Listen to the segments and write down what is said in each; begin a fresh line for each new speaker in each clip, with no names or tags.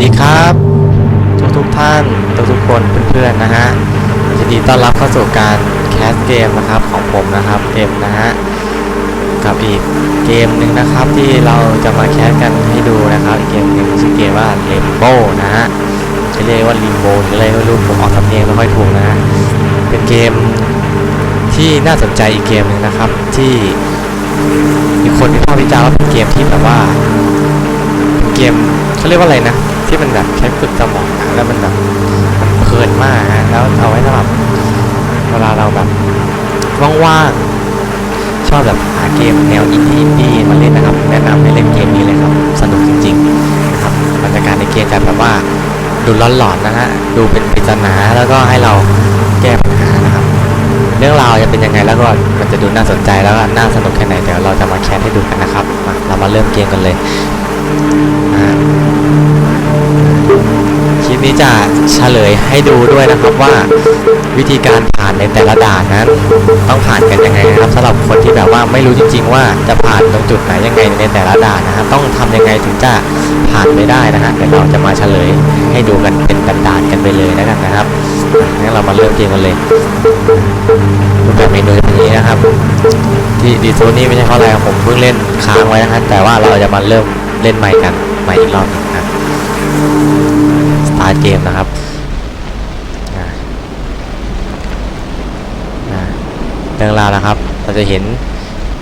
ดีครับ ทุกทุกท่านทุกทุกคนเพื่อนๆนะฮะยินดีต้อนรับเข้าสู่การแคสเกมนะครับของผมนะครับเอ็มนะฮะกับอีกเกมหนึ่งนะครับที่เราจะมาแคสกันให้ดูนะครับ อีกเกมหนึ่งชื่อเกมว่า Limbo นะฮะจะเรียกว่า Limbo หรืออะไรไม่รู้ผมออกสำเนียงไม่ค่อยถูกนะฮะเป็นเกมที่น่าสนใจอีกเกมหนึ่งนะครับที่มีคนวิพากษ์วิจารณ์ว่าเป็นเกมที่แบบว่าเกมเขาเรียกว่าอะไรนะ ที่มันแบบใช้ฝึกสมองอะแล้วมันแบบมันเพลินมากอะแล้วเอาไว้สำหรับเวลาเราแบบว่างๆชอบแบบหาเกมแนวอินดี้อินดี้มาเล่นนะครับ แนะนำให้เล่นเกมนี้เลยครับ สนุกจริงๆนะครับบรรยากาศในเกมจะแบบว่าดูร้อนหลอนๆนะฮะดูเป็นปริศนาแล้วก็ให้เราแก้ปัญหานะครับ เรื่องราวจะเป็นยังไงแล้วก็มันจะดูน่าสนใจแล้วก็น่าสนุกแค่ไหนเดี๋ยวเราจะมาแคสให้ดูกันนะครับมาเรามาเริ่มเกมกันเลย นี้จะเฉลยให้ดูด้วยนะครับว่าวิธีการผ่านในแต่ละด่านนั้น ต้องผ่านกันยังไงนะครับสำหรับคนที่แบบว่าไม่รู้จริง ๆ ว่าจะผ่านตรงจุดไหนยังไงในแต่ละด่านนะฮะต้องทำยังไงถึงจะผ่านไปได้นะฮะเดี๋ยวเราจะมาเฉลยให้ดูกันเป็นด่านๆกันไปเลยแล้วกันนะครับงั้นเรามาเริ่มเกมกันเลยรูปแบบเมนูจะเป็นนี้นะครับ ที่ดีทูนี่ไม่ใช่เพราอะไรผมเพิ่งเล่นค้างไว้นะครับแต่ว่าเราจะมาเริ่มเล่นใหม่กันใหม่อีกรอบหนึงนะาร์ทเกมนะครับเรื่องราวนะครับ เราจะเห็น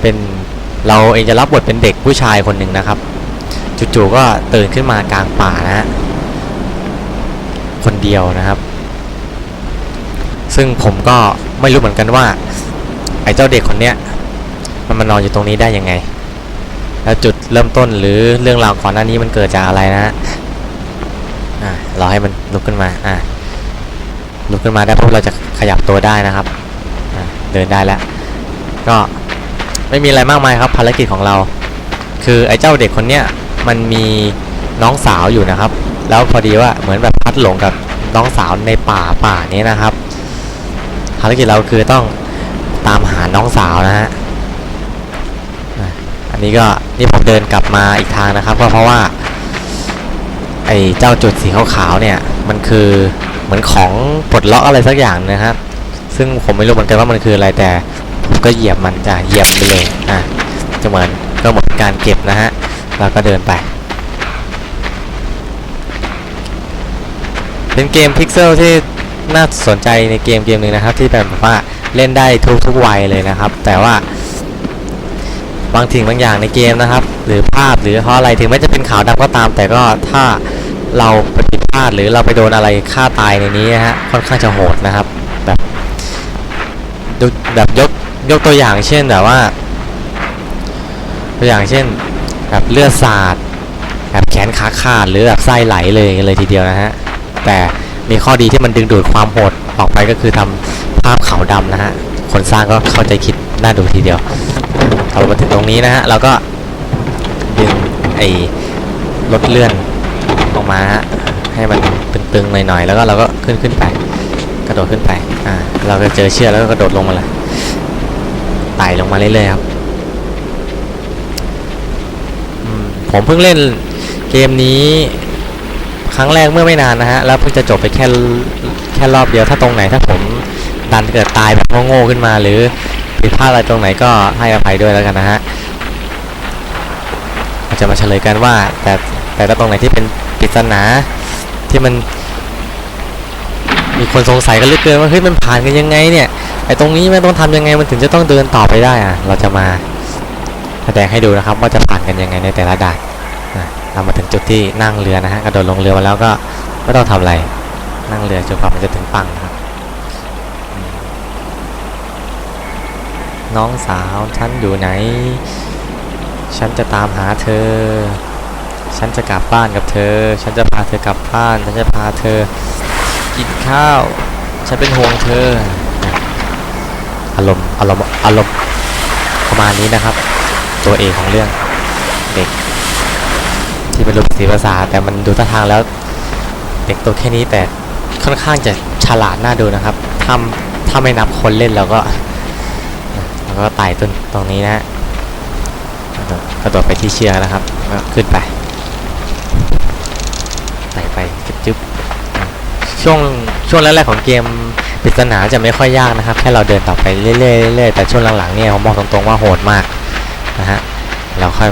เป็นเราเองจะรับบทเป็นเด็กผู้ชายคนหนึ่งนะครับ จู่ๆก็ตื่นขึ้นมากลางป่านะฮะคนเดียวนะครับ ซึ่งผมก็ไม่รู้เหมือนกันว่า ไอ้เจ้าเด็กคนเนี้ยมันมานอนอยู่ตรงนี้ได้ยังไง แล้วจุดเริ่มต้นหรือเรื่องราวก่อนหน้านี้มันเกิดจากอะไรนะ ฮะอ่าเราให้มันลุกขึ้นมาอ่าลุกขึ้นมาได้ปุ๊บเราจะขยับตัวได้นะครับเดินได้แล้ว ก็ไม่มีอะไรมากมายครับภารกิจของเรา คือไอ้เจ้าเด็กคนเนี้ยมันมีน้องสาวอยู่นะครับ แล้วพอดีว่าเหมือนแบบพัดหลงกับน้องสาวในป่าป่านี้นะครับ ภารกิจเราคือต้องตามหาน้องสาวนะฮะอันนี้ก็นี่ผมเดินกลับมาอีกทางนะครับ ก็เพราะว่า ไอ้เจ้าจุดสีขาวๆเนี่ย มันคือเหมือนของปลดล็อกอะไรสักอย่างนะครับ ซึ่งผมไม่รู้เหมือนกันว่ามันคืออะไรแต่ก็เหยียบมันจะเหยียบไปเลยอะจะเหมือนก็เหมือนการเก็บนะฮะแล้วก็เดินไป เป็นเกมพิกเซลที่น่าสนใจในเกมเกมหนึ่งนะครับ ที่แบบว่าเล่นได้ทุกทุกวัยเลยนะครับ แต่ว่า บางสิ่งบางอย่างในเกมนะครับ หรือภาพหรือเพราะอะไรถึงแม้จะเป็นขาวดำก็ตาม แต่ก็ถ้าเราปผิพลาดหรือเราไปโดนอะไรฆ่าตายในนี้นะฮะค่อนข้างจะโหดนะครับ แบบแบบยกยกตัวอย่างเช่นแบบว่า ตัวอย่างเช่นแบบเลือดสาดแบบแขนขาขาดหรือแบบไส้ไหลเลยเลยทีเดียวนะฮะแต่มีข้อดีที่มันดึงดูดความโหดออกไปก็คือทำภาพขาวดำนะฮะคนสร้างก็เข้าใจคิดน่าดูทีเดียว เรามาถึงตรงนี้นะฮะเราก็ดึงไอ้รถเลื่อนออกมาฮะให้มันตึงๆหน่อยๆแล้วก็เราก็ขึ้นขึ้นไป กระโดดขึ้นไปอ่าเราก็เจอเชือกแล้วก็กระโดดลงมาเลยไต่ลงมาเรื่อยๆครับผมเพิ่งเล่นเกมนี้ครั้งแรกเมื่อไม่นานนะฮะ แล้วเพิ่งจะจบไปแค่แค่รอบเดียวถ้าตรงไหนถ้าผมดันเกิดตายแบบโง่ๆขึ้นมาหรือ ผิดพลาดอะไรตรงไหนก็ให้อภัยด้วยแล้วกันนะฮะเราจะมาเฉลยกันว่า แต่แต่ละตรงไหนที่เป็นปริศนาที่มัน มีคนสงสัยกันลือเกินว่าเฮ้ยมันผ่านกันยังไงเนี่ยไอ้ตรงนี้มันต้องทำยังไงมันถึงจะต้องเดินต่อไปได้อะเราจะมาแสดงให้ดูนะครับ ว่าจะผ่านกันยังไงในแต่ละด่านเรามาถึงจุดที่นั่งเรือนะฮะกระโดดลงเรือมาแล้วก็ไม่ต้องทำอะไร นั่งเรือจนกว่ามันจะถึงฝั่งนะครับ น้องสาวฉันอยู่ไหน ฉันจะตามหาเธอ ฉันจะกลับบ้านกับเธอ ฉันจะพาเธอกลับบ้าน ฉันจะพาเธอ กินข้าว ฉันเป็นห่วงเธอ อารมณ์อารมณ์อารมณ์ประมาณนี้นะครับ ตัวเอกของเรื่องเด็ก ที่เป็นรูปสีภาษา แต่มันดูท่าทางแล้ว เด็กตัวแค่นี้แต่ค่อนข้างจะฉลาดน่าดูนะครับถ้าถ้าไม่นับคนเล่นแล้วก็ ก็ไต่ต้นตรงนี้นะกระโดดไปที่เชือกนะครับแล้วขึ้นไปไต่ไปจึ๊บช่วงช่วงแรกๆของเกมปริศนาจะไม่ค่อยยากนะครับ แค่เราเดินต่อไปเรื่อยๆแต่ช่วงหลังๆเนี่ยผมบอกตรงๆว่าโหดมากนะฮะเราค่อย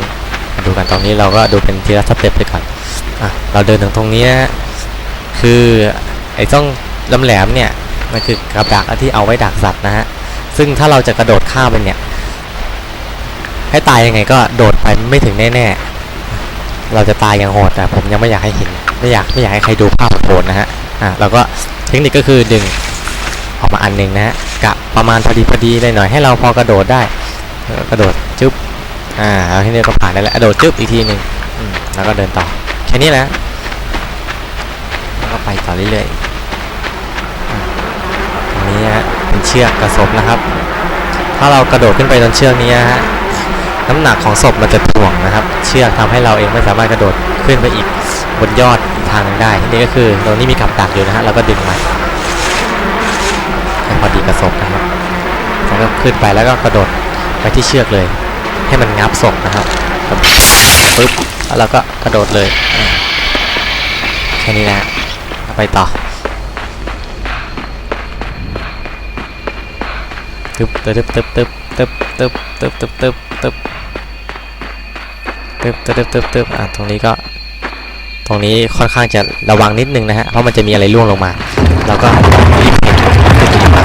ดูกันตรงนี้เราก็ดูเป็นทีละสเต็ปไปก่อนอะเราเดินถึงตรงนี้นะคือไอ้ต้องลำแหลมเนี่ยมันคือกับดักที่เอาไว้ดักสัตว์นะฮะ ซึ่งถ้าเราจะกระโดดข้ามไปเนี่ย ให้ตายยังไงก็โดดไปไม่ถึงแน่ๆ เราจะตายอย่างโหดแต่ผมยังไม่อยากให้เห็น ไม่อยากไม่อยากให้ใครดูภาพโหดนะฮะ อะเราก็เทคนิคก็คือดึงออกมาอันหนึ่งนะฮะกะประมาณพอดีพอดีเลยหน่อยให้เราพอกระโดดได้ กระโดดจึ๊บ อ่าแล้วทีนี้ก็ผ่านได้แล้วกระโดดจึ๊บอีกทีหนึ่งแล้วก็เดินต่อแค่นี้แหละแล้วก็ไปต่อเรื่อยๆตรงนี้ฮะ เป็นเชือกกระสบนะครับ ถ้าเรากระโดดขึ้นไปบนเชือกนี้นะฮะน้ำหนักของศพมันจะถ่วงนะครับ เชือกทำให้เราเองไม่สามารถกระโดดขึ้นไปอีกบนยอดทางนึงได้ทีนี้ก็คือตรงนี้มีกับดักอยู่นะฮะเราก็ดึงมันให้พอดีกับศพนะครับแล้วก็ขึ้นไปแล้วก็กระโดดไปที่เชือกเลย ให้มันงับศพนะครับปึ๊บแล้วเราก็กระโดดเลยแค่นี้นะฮะไปต่อ ตึ๊บตึ๊บตึ๊บตึ๊บตึ๊บตึ๊บตึ๊บตึ๊บตึ๊บตึ๊บตึ๊บตึ๊บตึ๊บตึ๊บอะตรงนี้ก็ ตรงนี้ค่อนข้างจะระวังนิดนึงนะฮะเพราะมันจะมีอะไรร่วงลงมาเราก็รีบเก็บขึ้นมา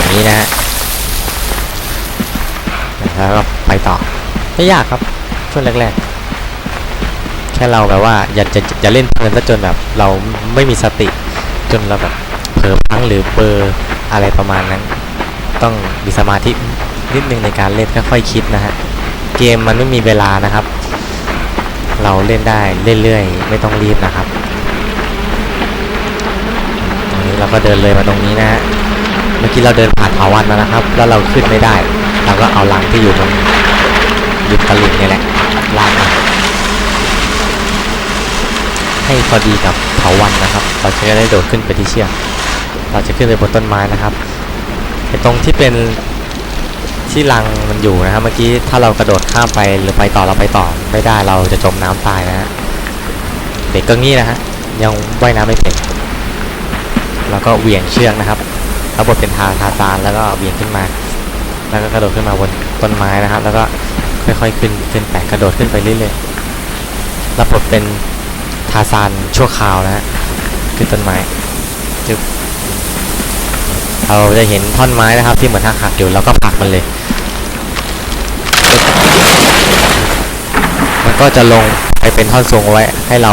อย่างนี้นะฮะแล้วก็ไปต่อไม่ยากครับช่วงแรกๆ แค่เราแบบว่าอย่าจะอย่าเล่นเพลินซะจนแบบเราไม่มีสติจนเราแบบเผลอพังหรือเบอร์อะไรประมาณนั้น ต้องมีสมาธินิดนึงในการเล่นค่อยๆคิดนะฮะเกมมันไม่มีเวลานะครับ เราเล่นได้เรื่อยๆไม่ต้องรีบนะครับตรงนี้เราก็เดินเลยมาตรงนี้นะฮะเมื่อกี้เราเดินผ่านเถาวันมานะครับ แล้วเราขึ้นไม่ได้ เราก็เอาลังที่อยู่ตรงริมตลิ่งนี่แหละลากมาให้พอดีกับเถาวันนะครับ เราจะได้โดดขึ้นไปที่เชือกเราจะขึ้นไปบนต้นไม้นะครับ ไอตรงที่เป็นที่ลังมันอยู่นะครับเมื่อกี้ถ้าเรากระโดดข้ามไปหรือไปต่อเราไปต่อไม่ได้เราจะจมน้ำตายนะฮะเด็กก็งี้นะฮะยังว่ายน้ำไม่เป็นแล้วก็เหวี่ยงเชือกนะครับรับบทเป็นทาทาซานแล้วก็เหวี่ยงขึ้นมา แล้วก็กระโดดขึ้นมาบนต้นไม้นะครับ แล้วก็ค่อยๆขึ้นขึ้นไปกระโดดขึ้นไปเรื่อยๆรับบทเป็นทาซานชั่วคราวนะฮะขึ้นต้นไม้จึ๊บ เราจะเห็นท่อนไม้นะครับ ที่เหมือนหักหักอยู่แล้วก็ผลักมันเลย มันก็จะลงไปเป็นท่อนทรงไว้ให้เรา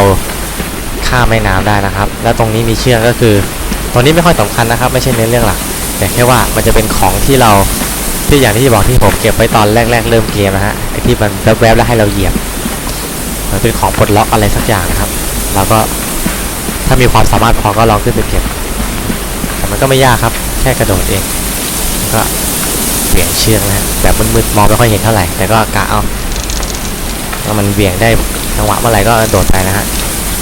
ข้ามแม่น้ำได้นะครับ แล้วตรงนี้มีเชือกก็คือตรงนี้ไม่ค่อยสำคัญนะครับ ไม่ใช่เนื้อเรื่องหลักแต่แค่ว่ามันจะเป็นของที่เราที่อย่างที่บอกที่ผมเก็บไว้ตอนแรก ๆ เริ่มเกมนะฮะไอที่มันแวบๆแล้วให้เราเหยียบมันเป็นของปลดล็อกอะไรสักอย่างนะครับเราก็ถ้ามีความสามารถพอก็ลองขึ้นไปเก็บ แต่มันก็ไม่ยากครับ ค่กระโดดเองก็เหวี่ยงเชือกนะฮะแบบมืดๆมองไม่ค่อยเห็นเท่าไหร่แต่ก็กะเอาถ้ามันเหวี่ยงได้จังหวะเมื่อไหร่ก็โดดไปนะฮะ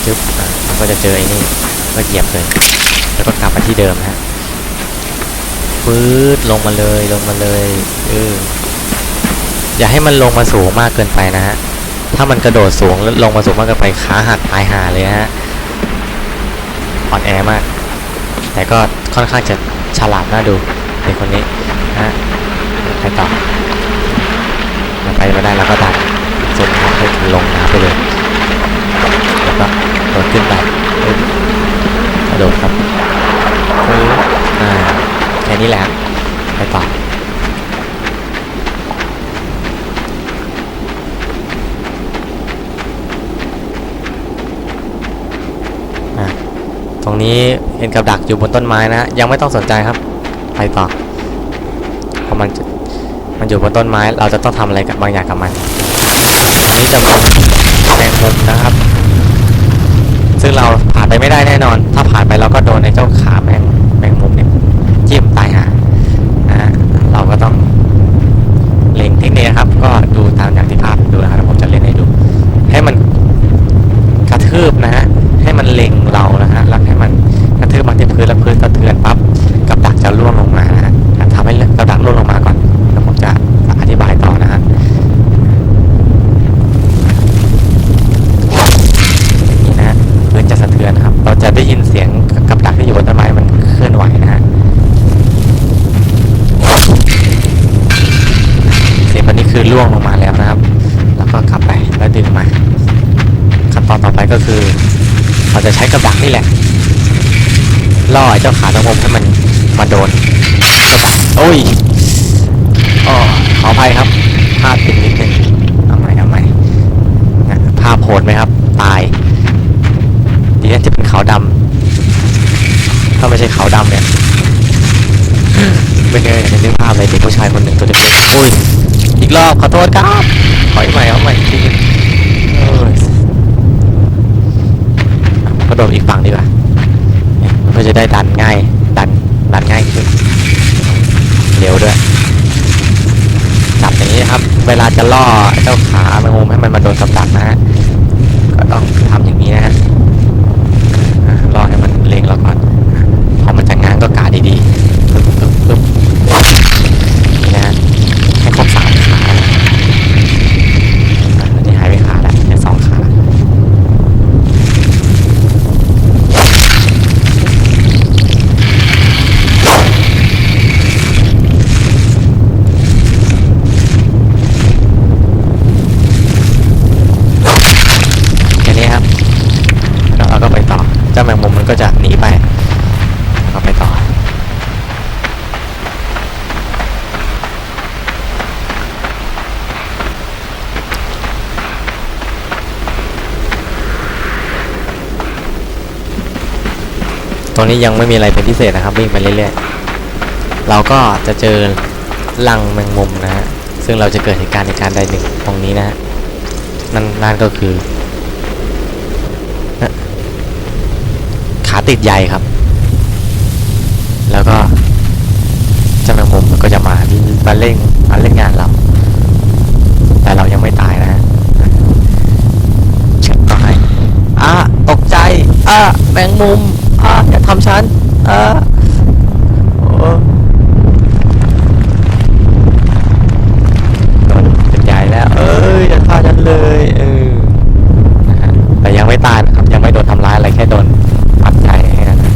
จึ๊บมันก็จะเจอไอ้นี่ก็เหยียบเลยแล้วก็กลับมาที่เดิมนะฮะปื๊ดลงมาเลยลงมาเลยเอออย่าให้มันลงมาสูงมากเกินไปนะฮะถ้ามันกระโดดสูงแล้วลงมาสูงมากเกินไปขาหักตายหาเลยฮะอ่อนแอมาก แต่ก็ค่อนข้างจะ ฉลาดน่าดูในคนนี้นะฮะไปต่อมาไปไม่ได้เราก็ดันจนน้ำให้ลงน้ำไปเลยแล้วก็โดดขึ้นไปกระโดดครับปึ๊บอ่าแค่นี้แหละไปต่อ อะ ตรงนี้เห็นกับดักอยู่บนต้นไม้นะ ยังไม่ต้องสนใจครับ ไปต่อเพราะมันมันอยู่บนต้นไม้ เราจะต้องทำอะไรกับบางอย่างกับมันอันนี้จะเป็นแมงมุมนะครับ ซึ่งเราผ่านไปไม่ได้แน่นอน ถ้าผ่านไปเราก็โดนในเจ้าขาแมงแมงมุมเนี่ยจิ้มตายหานะเราก็ต้องเล็งเทคนิคครับ ก็ดูตามอย่างที่ภาพดูนะครับผมจะเล่นให้ดู ให้มันกระทืบนะฮะให้มันเล็งเรานะฮะ แล้วให้มันกระทืบมาที่พื้นแล้วพื้นสะเทือนปั๊บ กับดักจะร่วงลงมานะฮะทำให้กับดักร่วงลงมาก่อนแล้วผมจะอธิบายต่อนะฮะ อย่างนี้นะฮะพื้นจะสะเทือนครับ ต่อไปก็คือ เราจะใช้ กับดักนี่แหละล่อไอ้เจ้าขาตะงมให้มันมาโดนกับดักโอ้ยอ๋อขออภัยครับพลาดติดนิดนึงเอาใหม่เอาใหม่นะภาพโหดไหมครับ ตายดีนะที่เป็นขาวดำถ้าไม่ใช่ขาวดำเนี่ยไม่เคยเห็นในภาพเลยเด็กผู้ชายคนหนึ่งตัวเล็กๆอุ้ยอีกรอบขอโทษครับขออีกใหม่เอาใหม่ทีเอ้ย กระโดดอีกฝั่งดีกว่าเพื่อจะได้ดันง่าย ดันดันง่ายขึ้นเร็วด้วยจับอย่างนี้นะครับ เวลาจะล่อเจ้าขาแมงมุมให้มันมาโดนสับดักนะฮะ นี้ยังไม่มีอะไรเป็นพิเศษนะครับวิ่งไปเรื่อยๆ เราก็จะเจอลังแมงมุมนะฮะซึ่งเราจะเกิดเหตุการณ์ในการใดหนึ่งตรงนี้นะฮะนั่นนั่นก็คือนะขาติดใยครับ แล้วก็เจ้าแมงมุมมันก็จะมามาเล่นมาเล่นงานเราแต่เรายังไม่ตายนะฮะเช็คก็ให้อะตกใจอะแมงมุม อะอย่าทำฉันอะโอ้โดนเป็นใหญ่แล้ว เอ้ยอย่าฆ่าฉันเลยเออนะฮะแต่ยังไม่ตายนะครับ ยังไม่โดนทำร้ายอะไรแค่โดนปัดใจแค่นั้นนะ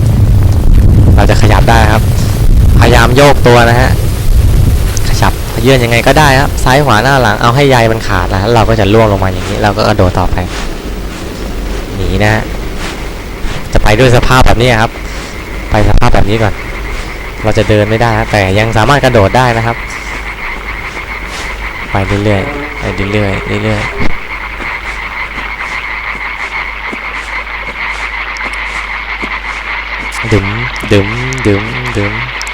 เราจะขยับได้ครับ พยายามโยกตัวนะฮะขยับเยื่อนยังไงก็ได้ครับซ้ายขวาหน้าหลังเอาให้ใยมันขาดนะแล้วเราก็จะล่วงลงมาอย่างนี้ เราก็กระโดดต่อไปหนีนะฮะ ด้วยสภาพแบบนี้ครับ ไปสภาพแบบนี้ก่อน เราจะเดินไม่ได้นะแต่ยังสามารถกระโดดได้นะครับ ไปเรื่อยๆไปเรื่อยๆเรื่อยๆดึมดึมดึมดึม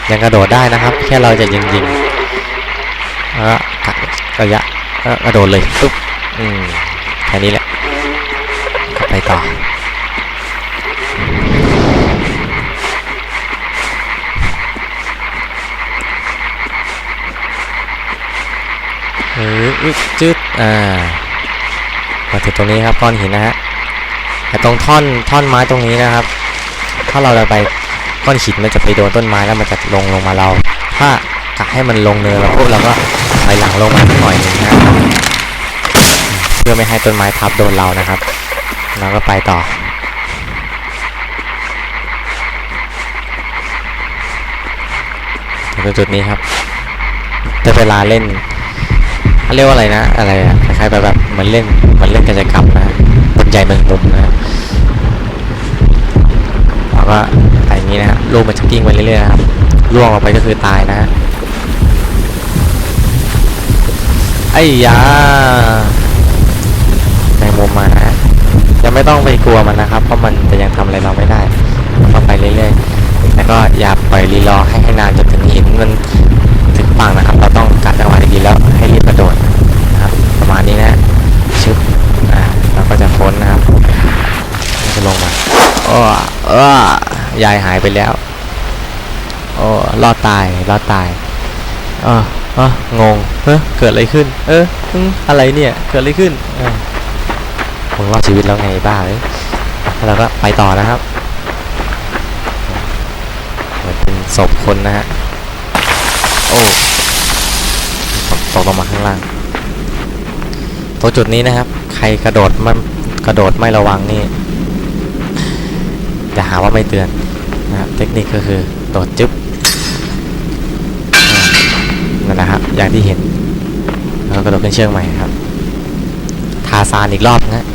ยังกระโดดได้นะครับ แค่เราจะยิงยิงแล้วก็กะระยะกระโดดเลยปุ๊บอืมแค่นี้แหละไปต่อ อออึดจึดอ่ามาถึงตรงนี้ครับก้อนหินนะฮะแต่ตรงท่อนท่อนไม้ตรงนี้นะครับ ถ้าเราไปก้อนหินมันจะไปโดนต้นไม้แล้วมันจะลงลงมาเรา ถ้ากะให้มันลงเนินเราปุ๊บเราก็ถอยหลังลงมาหน่อยหนึงนะเพื่อไม่ให้ต้นไม้ทับโดนเรานะครับ เราก็ไปต่อถึงจุดนี้ครับแต่เวลาเล่น เขาเรียกว่าอะไรนะ อะไรอะคล้ายๆแบบแบบเหมือนเล่นเหมือนเล่นกิจกรรมนะบนใหญ่เมืองมุมนะเราก็อย่างนี้นะลูกมันจะกิ้งไปเรื่อยๆนะครับล่วงออกไปก็คือตายนะไอ้ยาแมงมุมมานะยังไม่ต้องไปกลัวมันนะครับ เพราะมันจะยังทำอะไรเราไม่ได้ก็ไปเรื่อยๆแล้วก็อย่าปล่อยรีรอให้ให้นานจนถึงหินมันถึงฝั่งนะครับ เราต้องกัดจังหวะ ยายหายไปแล้ว โอ้รอดตายรอดตายเออเอองงเฮ้เกิดอะไรขึ้น เอออืมอะไรเนี่ย เกิดอะไรขึ้นเออผมรอดชีวิตแล้วไงบ้าเลยแล้วเราก็ไปต่อนะครับเป็นศพคนนะฮะ โอ้ตกตกลงมาข้างล่างตรงจุดนี้นะครับ ใครกระโดดมันกระโดดไม่ระวังนี่ จะหาว่าไม่เตือนนะครับเทคนิคก็คือตดจึ๊บนั่นแหละครับอย่างที่เห็นแล้วกระโดดขึ้นเชือกใหม่ครับ ทาซานอีกรอบนะ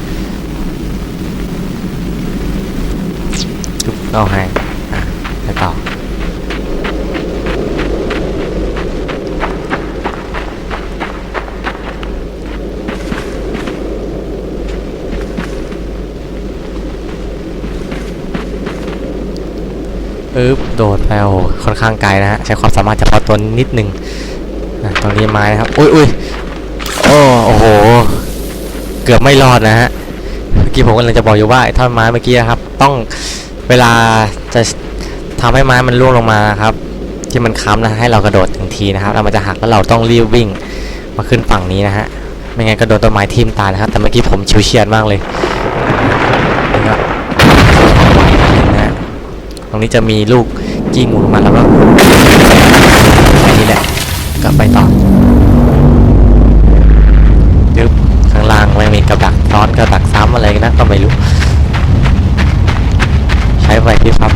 จุ๊บเอาให้ ปึ๊บโดดไปโอ้โหค่อนข้างไกลนะฮะใช้ความสามารถเฉพาะตัวนิดนึงนะตรงนี้ไม้นะครับอุ้ยอุ้ยโอ้โอ้โห เกือบไม่รอดนะฮะเมื่อกี้ผมกำลังจะบอกอยู่ว่าไอ้ท่อนไม้เมื่อกี้นะครับ ต้องเวลาจะทำให้ไม้มันร่วงลงมาครับ ที่มันค้ำนะให้เรากระโดดถึงทีนะครับแล้วมันจะหักแล้วเราต้องรีบวิ่งมาขึ้นฝั่งนี้นะฮะไม่งั้นก็โดนต้นไม้ทิ่มตายนะครับแต่เมื่อกี้ผมชิวเฉียดมากเลย ตรงนี้จะมีลูกกิ้งหมุนมาแล้วก็ไปนี่แหละก็ไปต่อยึบข้างล่างไม่มีกระดักซ้อนกระดักซ้ำอะไรนะก็ไม่รู้ ใช้ไฟที่ครับ